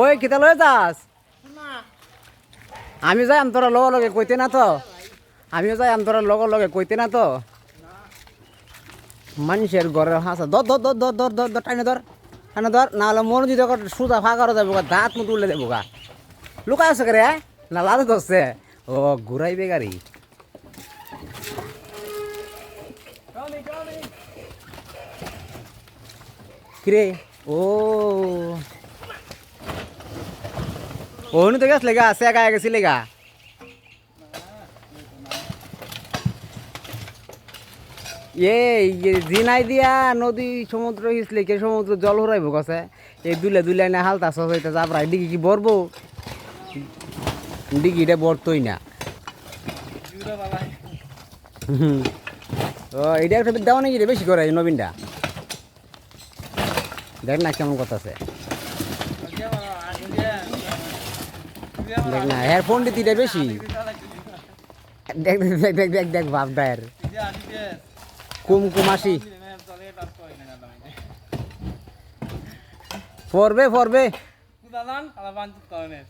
ওই কিতা লয়ে যাস? আমি যাই আম তোরা লগে কইতে না তো? আমিও যাই আম তোরা লগে লগে কইতে না তো? মানুষের ঘরের হাসা ধর ধর ধর ধর ধর ধর ধর টাইনে ধর টাইনে ধর না হলে মন যদি সুদা ফাঁকা যাব গা, দাঁত মতো উল্লে দেবো গা লুকা আছে রে না লাদে ধরছে? ও ঘুরাইবে গাড়ি। কিরে? ও। ওনু তো গেছলে গা সে গায়ে গেছিলে গা। এ জিনাই দিয়া, নদী সমুদ্র হিসলে কে সমুদ্র জল হরাইব গছে এই দুলে দুলে না হালতা সস হইতে যাবরাই ডিগি কি বরবো ডিগিটা বরতই না। ও এটা একটা দেওয়া নাকি রে বেশি করে এই নবীনটা দেখ না কেমন কথা আছে। দেখ না হ্যাঁ ফোন দিতে বেশি। দেখ দেখ দেখ দেখ দেখ বাপ দায়ের। কুম কুমাসি পড়বে পড়বে দাদান tut kawanet.